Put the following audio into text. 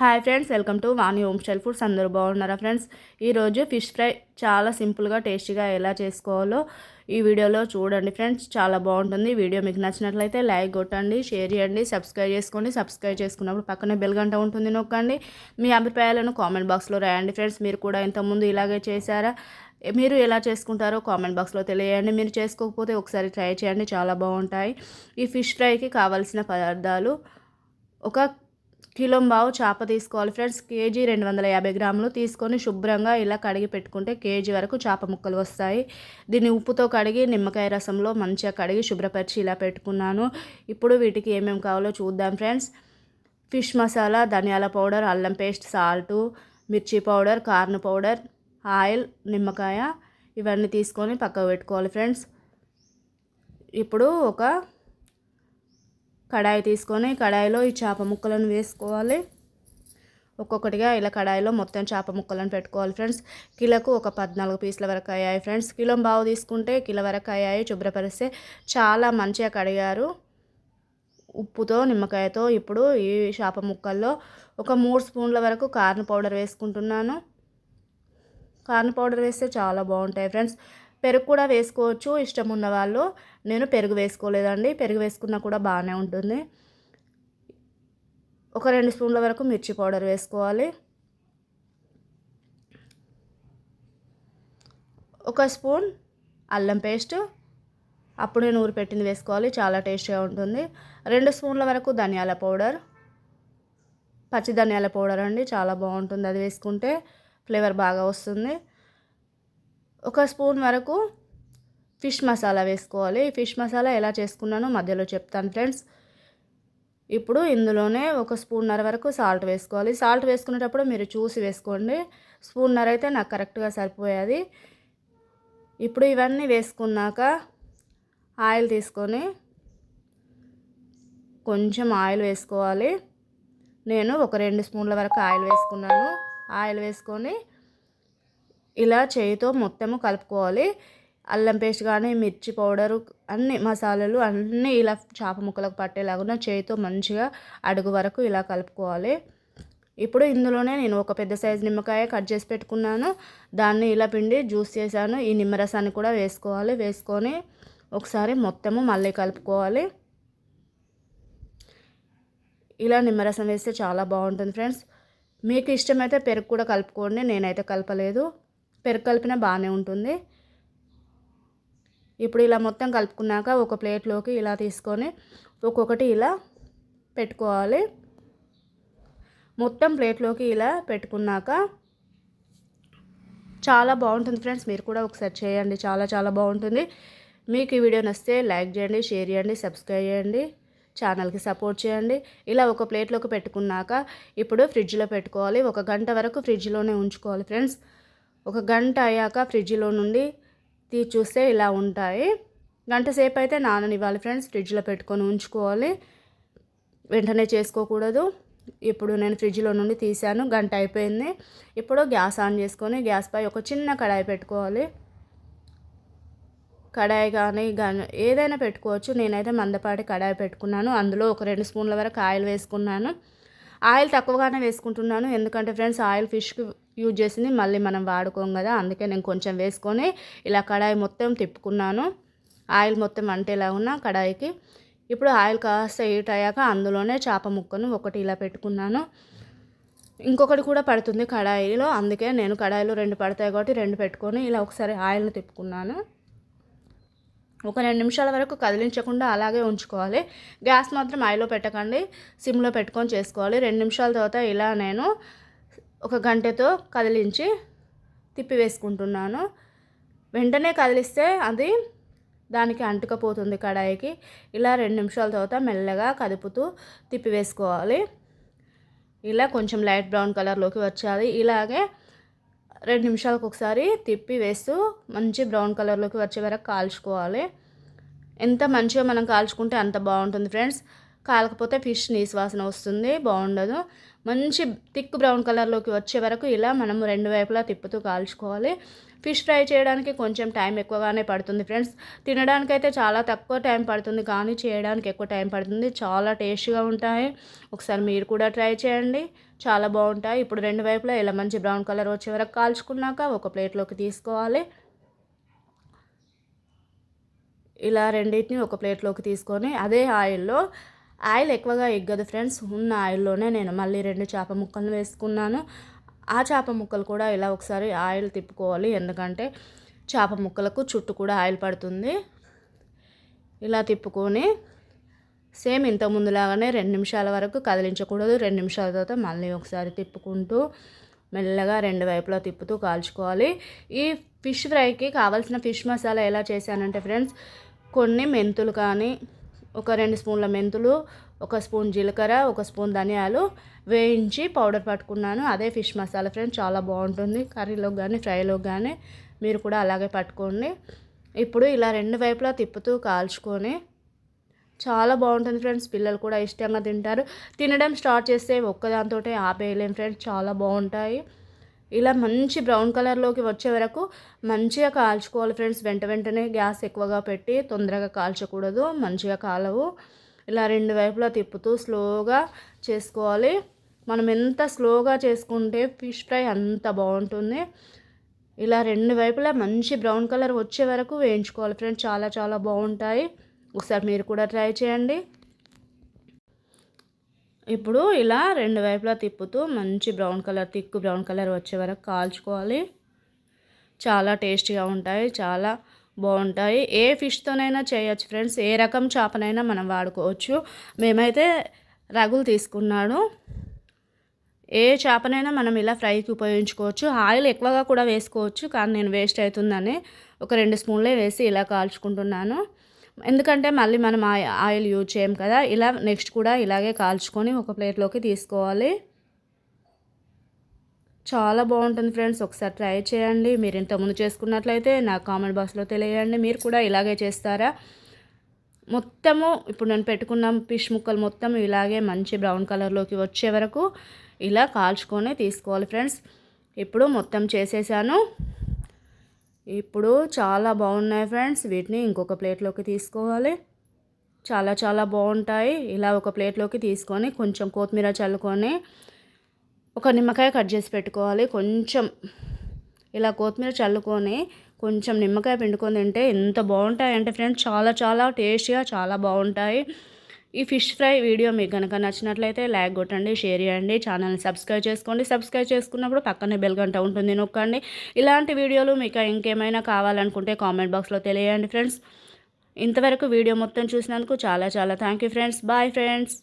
Hi friends welcome to Vani home style foods అందరూ బాగున్నారా friends ఈరోజు ఫిష్ ఫ్రై చాలా సింపుల్గా టేస్టీగా ఎలా చేసుకోవాలో ఈ వీడియోలో చూడండి ఫ్రెండ్స్ చాలా బాగుంటుంది. వీడియో మీకు నచ్చినట్లయితే లైక్ కొట్టండి షేర్ చేయండి సబ్స్క్రైబ్ చేసుకోండి. సబ్స్క్రైబ్ చేసుకున్నప్పుడు పక్కనే బెల్ గంట ఉంటుంది నొక్కండి. మీ అభిప్రాయాలను కామెంట్ బాక్స్లో రాయండి ఫ్రెండ్స్ మీరు కూడా ఇంతకుముందు ఇలాగే చేశారా? మీరు ఎలా చేసుకుంటారో కామెంట్ బాక్స్లో తెలియజేయండి. మీరు చేసుకోకపోతే ఒకసారి ట్రై చేయండి. చాలా బాగుంటాయి. ఈ ఫిష్ ఫ్రైకి కావాల్సిన పదార్థాలు ఒక కిలో బావు చేప తీసుకోవాలి ఫ్రెండ్స్. కేజీ రెండు వందల యాభై గ్రాములు తీసుకొని శుభ్రంగా ఇలా కడిగి పెట్టుకుంటే కేజీ వరకు చేప ముక్కలు వస్తాయి. దీన్ని ఉప్పుతో కడిగి నిమ్మకాయ రసంలో మంచిగా కడిగి శుభ్రపరిచి ఇలా పెట్టుకున్నాను. ఇప్పుడు వీటికి ఏమేమి కావాలో చూద్దాం ఫ్రెండ్స్. ఫిష్ మసాలా ధనియాల పౌడర్ అల్లం పేస్ట్ సాల్టు మిర్చి పౌడర్ కార్న్ పౌడర్ ఆయిల్ నిమ్మకాయ ఇవన్నీ తీసుకొని పక్కకు పెట్టుకోవాలి ఫ్రెండ్స్. ఇప్పుడు ఒక కడాయి తీసుకొని కడాయిలో ఈ చేప ముక్కలను వేసుకోవాలి. ఒక్కొక్కటిగా ఇలా కడాయిలో మొత్తం చేప ముక్కలను పెట్టుకోవాలి ఫ్రెండ్స్. కిలోకు ఒక పద్నాలుగు పీసుల వరకు అయ్యాయి ఫ్రెండ్స్. కిలో బావు తీసుకుంటే కిలో వరకు అయ్యాయి. శుభ్రపరిస్తే చాలా మంచిగా కడిగారు. ఉప్పుతో నిమ్మకాయతో ఇప్పుడు ఈ చేప ముక్కల్లో ఒక మూడు స్పూన్ల వరకు కార్న్ పౌడర్ వేసుకుంటున్నాను. కార్న్ పౌడర్ వేస్తే చాలా బాగుంటాయి ఫ్రెండ్స్. పెరుగు కూడా వేసుకోవచ్చు. ఇష్టం ఉన్న వాళ్ళు. నేను పెరుగు వేసుకోలేదండి. పెరుగు వేసుకున్నా కూడా బాగానే ఉంటుంది. ఒక రెండు స్పూన్ల వరకు మిర్చి పౌడర్ వేసుకోవాలి. ఒక స్పూన్ అల్లం పేస్ట్. అప్పుడే నూరు పెట్టింది వేసుకోవాలి. చాలా టేస్టీగా ఉంటుంది. రెండు స్పూన్ల వరకు ధనియాల పౌడర్. పచ్చి ధనియాల పౌడర్ అండి. చాలా బాగుంటుంది అది వేసుకుంటే. ఫ్లేవర్ బాగా వస్తుంది. ఒక స్పూన్ వరకు ఫిష్ మసాలా వేసుకోవాలి. ఫిష్ మసాలా ఎలా చేసుకున్నానో మధ్యలో చెప్తాను ఫ్రెండ్స్. ఇప్పుడు ఇందులోనే ఒక స్పూన్నర వరకు సాల్ట్ వేసుకోవాలి. సాల్ట్ వేసుకునేటప్పుడు మీరు చూసి వేసుకోండి. స్పూన్నర అయితే నాకు కరెక్ట్గా సరిపోయేది. ఇప్పుడు ఇవన్నీ వేసుకున్నాక ఆయిల్ తీసుకొని కొంచెం ఆయిల్ వేసుకోవాలి. నేను ఒక రెండు స్పూన్ల వరకు ఆయిల్ వేసుకున్నాను. ఆయిల్ వేసుకొని ఇలా చేయితో మొత్తము కలుపుకోవాలి. అల్లం పేస్ట్ కానీ మిర్చి పౌడరు అన్ని మసాలాలు అన్నీ ఇలా చేప ముక్కలకు పట్టేలాగా చేయితో మంచిగా అడుగు వరకు ఇలా కలుపుకోవాలి. ఇప్పుడు ఇందులోనే నేను ఒక పెద్ద సైజు నిమ్మకాయ కట్ చేసి పెట్టుకున్నాను. దాన్ని ఇలా పిండి జ్యూస్ చేశాను. ఈ నిమ్మరసాన్ని కూడా వేసుకోవాలి. వేసుకొని ఒకసారి మొత్తము మళ్ళీ కలుపుకోవాలి. ఇలా నిమ్మరసం వేస్తే చాలా బాగుంటుంది ఫ్రెండ్స్. మీకు ఇష్టమైతే పెరుగు కూడా కలుపుకోండి. నేనైతే కలపలేదు. పెరుగు బాగానే ఉంటుంది. ఇప్పుడు ఇలా మొత్తం కలుపుకున్నాక ఒక ప్లేట్లోకి ఇలా తీసుకొని ఒక్కొక్కటి ఇలా పెట్టుకోవాలి. మొత్తం ప్లేట్లోకి ఇలా పెట్టుకున్నాక చాలా బాగుంటుంది ఫ్రెండ్స్. మీరు కూడా ఒకసారి చేయండి. చాలా చాలా బాగుంటుంది. మీకు ఈ వీడియో నచ్చితే లైక్ చేయండి షేర్ చేయండి సబ్స్క్రైబ్ చేయండి ఛానల్కి సపోర్ట్ చేయండి. ఇలా ఒక ప్లేట్లోకి పెట్టుకున్నాక ఇప్పుడు ఫ్రిడ్జ్లో పెట్టుకోవాలి. ఒక గంట వరకు ఫ్రిడ్జ్లోనే ఉంచుకోవాలి ఫ్రెండ్స్. ఒక గంట అయ్యాక ఫ్రిడ్జ్లో నుండి తీ చూస్తే ఇలా ఉంటాయి. గంట సేపు అయితే నాననివ్వాలి ఫ్రెండ్స్ ఫ్రిడ్జ్లో పెట్టుకొని ఉంచుకోవాలి. వెంటనే చేసుకోకూడదు. ఇప్పుడు నేను ఫ్రిడ్జ్లో నుండి తీశాను గంట అయిపోయింది. ఇప్పుడు గ్యాస్ ఆన్ చేసుకొని గ్యాస్ పై ఒక చిన్న కడాయి పెట్టుకోవాలి. కడాయి కానీ ఏదైనా పెట్టుకోవచ్చు. నేనైతే మందపాటి కడాయి పెట్టుకున్నాను. అందులో ఒక రెండు స్పూన్ల వరకు ఆయిల్ వేసుకున్నాను. ఆయిల్ తక్కువగానే వేసుకుంటున్నాను. ఎందుకంటే ఫ్రెండ్స్ ఆయిల్ ఫిష్కి యూజ్ చేసింది. మళ్ళీ మనం వాడుకోం కదా అందుకే నేను కొంచెం వేసుకొని ఇలా కడాయి మొత్తం తిప్పుకున్నాను. ఆయిల్ మొత్తం అంటేలా ఉన్న కడాయికి. ఇప్పుడు ఆయిల్ కాస్త హీట్ అయ్యాక అందులోనే చేప ముక్కను ఒకటి ఇలా పెట్టుకున్నాను. ఇంకొకటి కూడా పడుతుంది కడాయిలో అందుకే నేను కడాయిలో రెండు పడతాయి కాబట్టి రెండు పెట్టుకొని ఇలా ఒకసారి ఆయిల్ని తిప్పుకున్నాను. ఒక రెండు నిమిషాల వరకు కదిలించకుండా అలాగే ఉంచుకోవాలి. గ్యాస్ మాత్రం ఆయిల్లో పెట్టకండి సిమ్లో పెట్టుకొని చేసుకోవాలి. రెండు నిమిషాల తర్వాత ఇలా నేను ఒక గంటతో కదిలించి తిప్పి వేసుకుంటున్నాను వెంటనే కదిలిస్తే అది దానికి అంటుకపోతుంది కడాయికి. ఇలా రెండు నిమిషాల తర్వాత మెల్లగా కదుపుతూ తిప్పి వేసుకోవాలి ఇలా కొంచెం లైట్ బ్రౌన్ కలర్లోకి వచ్చాలి ఇలాగే రెండు నిమిషాలకు ఒకసారి తిప్పి వేస్తూ మంచి బ్రౌన్ కలర్లోకి వచ్చే వరకు కాల్చుకోవాలి. ఎంత మంచిగా మనం కాల్చుకుంటే అంత బాగుంటుంది ఫ్రెండ్స్. కాలకపోతే ఫిష్ నీసు వాసన వస్తుంది బాగుండదు. మంచి థిక్ బ్రౌన్ కలర్లోకి వచ్చే వరకు ఇలా మనము రెండు వైపులా తిప్పుతూ కాల్చుకోవాలి. ఫిష్ ఫ్రై చేయడానికి కొంచెం టైం ఎక్కువగానే పడుతుంది ఫ్రెండ్స్. తినడానికి అయితే చాలా తక్కువ టైం పడుతుంది కానీ చేయడానికి ఎక్కువ టైం పడుతుంది. చాలా టేస్ట్గా ఉంటాయి. ఒకసారి మీరు కూడా ట్రై చేయండి. చాలా బాగుంటాయి. ఇప్పుడు రెండు వైపులా ఇలా మంచి బ్రౌన్ కలర్ వచ్చే వరకు కాల్చుకున్నాక ఒక ప్లేట్లోకి తీసుకోవాలి. ఇలా రెండింటిని ఒక ప్లేట్లోకి తీసుకొని అదే ఆయిల్లో ఆయిల్ ఎక్కువగా ఎగ్గదు ఫ్రెండ్స్. ఉన్న ఆయిల్లోనే నేను మళ్ళీ రెండు చేప ముక్కలు వేసుకున్నాను. ఆ చేప ముక్కలు కూడా ఇలా ఒకసారి ఆయిల్ తిప్పుకోవాలి. ఎందుకంటే చేప ముక్కలకు చుట్టూ కూడా ఆయిల్ పడుతుంది. ఇలా తిప్పుకొని సేమ్ ఇంతకుముందులాగానే రెండు నిమిషాల వరకు కదిలించకూడదు. రెండు నిమిషాల తర్వాత మళ్ళీ ఒకసారి తిప్పుకుంటూ మెల్లగా రెండు వైపులా తిప్పుతూ కాల్చుకోవాలి. ఈ ఫిష్ ఫ్రైకి కావాల్సిన ఫిష్ మసాలా ఎలా చేశానంటే ఫ్రెండ్స్ కొన్ని మెంతులు కానీ ఒక రెండు స్పూన్ల మెంతులు ఒక స్పూన్ జీలకర్ర ఒక స్పూన్ ధనియాలు వేయించి పౌడర్ పట్టుకున్నాను. అదే ఫిష్ మసాలా ఫ్రెండ్స్ చాలా బాగుంటుంది. కర్రీలో కానీ ఫ్రైలో కానీ మీరు కూడా అలాగే పట్టుకోండి. ఇప్పుడు ఇలా రెండు వైపులా తిప్పుతూ కాల్చుకొని చాలా బాగుంటుంది ఫ్రెండ్స్. పిల్లలు కూడా ఇష్టంగా తింటారు. తినడం స్టార్ట్ చేస్తే ఒక్కదాంతో ఆపేయలేం ఫ్రెండ్స్. చాలా బాగుంటాయి. ఇలా మంచి బ్రౌన్ కలర్లోకి వచ్చే వరకు మంచిగా కాల్చుకోవాలి ఫ్రెండ్స్. వెంట వెంటనే గ్యాస్ ఎక్కువగా పెట్టి తొందరగా కాల్చకూడదు మంచిగా కాలవు. ఇలా రెండు వైపులా తిప్పుతూ స్లోగా చేసుకోవాలి. మనం ఎంత స్లోగా చేసుకుంటే ఫిష్ ఫ్రై అంత బాగుంటుంది. ఇలా రెండు వైపులా మంచి బ్రౌన్ కలర్ వచ్చే వరకు వేయించుకోవాలి ఫ్రెండ్స్. చాలా చాలా బాగుంటాయి. ఒకసారి మీరు కూడా ట్రై చేయండి. ఇప్పుడు ఇలా రెండు వైపులా తిప్పుతూ మంచి బ్రౌన్ కలర్ తిక్కు బ్రౌన్ కలర్ వచ్చే వరకు కాల్చుకోవాలి. చాలా టేస్టీగా ఉంటాయి చాలా బాగుంటాయి. ఏ ఫిష్తోనైనా చేయొచ్చు ఫ్రెండ్స్ ఏ రకం చేపనైనా మనం వాడుకోవచ్చు. మేమైతే రగులు తీసుకున్నాడు ఏ చేపనైనా మనం ఇలా ఫ్రైకి ఉపయోగించుకోవచ్చు. ఆయిల్ ఎక్కువగా కూడా వేసుకోవచ్చు కానీ నేను వేస్ట్ అవుతుందని ఒక రెండు స్పూన్లే వేసి ఇలా కాల్చుకుంటున్నాను. ఎందుకంటే మళ్ళీ మనం ఆయిల్ యూజ్ చేయం కదా ఇలా నెక్స్ట్ కూడా ఇలాగే కాల్చుకొని ఒక ప్లేట్లోకి తీసుకోవాలి. చాలా బాగుంటుంది ఫ్రెండ్స్ ఒకసారి ట్రై చేయండి. మీరు ఇంతకుముందు చేసుకున్నట్లయితే నా కామెంట్ బాక్స్లో తెలియండి మీరు కూడా ఇలాగే చేస్తారా? మొత్తము ఇప్పుడు నేను పెట్టుకున్న ఫిష్ ముక్కలు మొత్తం ఇలాగే మంచి బ్రౌన్ కలర్లోకి వచ్చే వరకు ఇలా కాల్చుకొని తీసుకోవాలి ఫ్రెండ్స్. ఇప్పుడు మొత్తం చేసేసాను. ఇప్పుడు చాలా బాగున్నాయి ఫ్రెండ్స్. వీటిని ఇంకొక ప్లేట్లోకి తీసుకోవాలి. చాలా చాలా బాగుంటాయి. ఇలా ఒక ప్లేట్లోకి తీసుకొని కొంచెం కొత్తిమీర చల్లుకొని ఒక నిమ్మకాయ కట్ చేసి పెట్టుకోవాలి. కొంచెం ఇలా కొత్తిమీర చల్లుకొని కొంచెం నిమ్మకాయ పిండుకొని తింటే ఎంత బాగుంటాయంటే ఫ్రెండ్స్. చాలా చాలా టేస్టీగా చాలా బాగుంటాయి. ఈ ఫిష్ ఫ్రై వీడియో మీకు కనుక నచ్చినట్లయితే లైక్ కొట్టండి షేర్ చేయండి ఛానల్ని సబ్స్క్రైబ్ చేసుకోండి. సబ్స్క్రైబ్ చేసుకున్నప్పుడు పక్కనే బెల్ గంట ఉంటుంది నొక్కండి. ఇలాంటి వీడియోలు మీకు ఇంకేమైనా కావాలనుకుంటే కామెంట్ బాక్స్లో తెలియండి ఫ్రెండ్స్. ఇంతవరకు వీడియో మొత్తం చూసినందుకు చాలా చాలా thank you friends. Bye friends.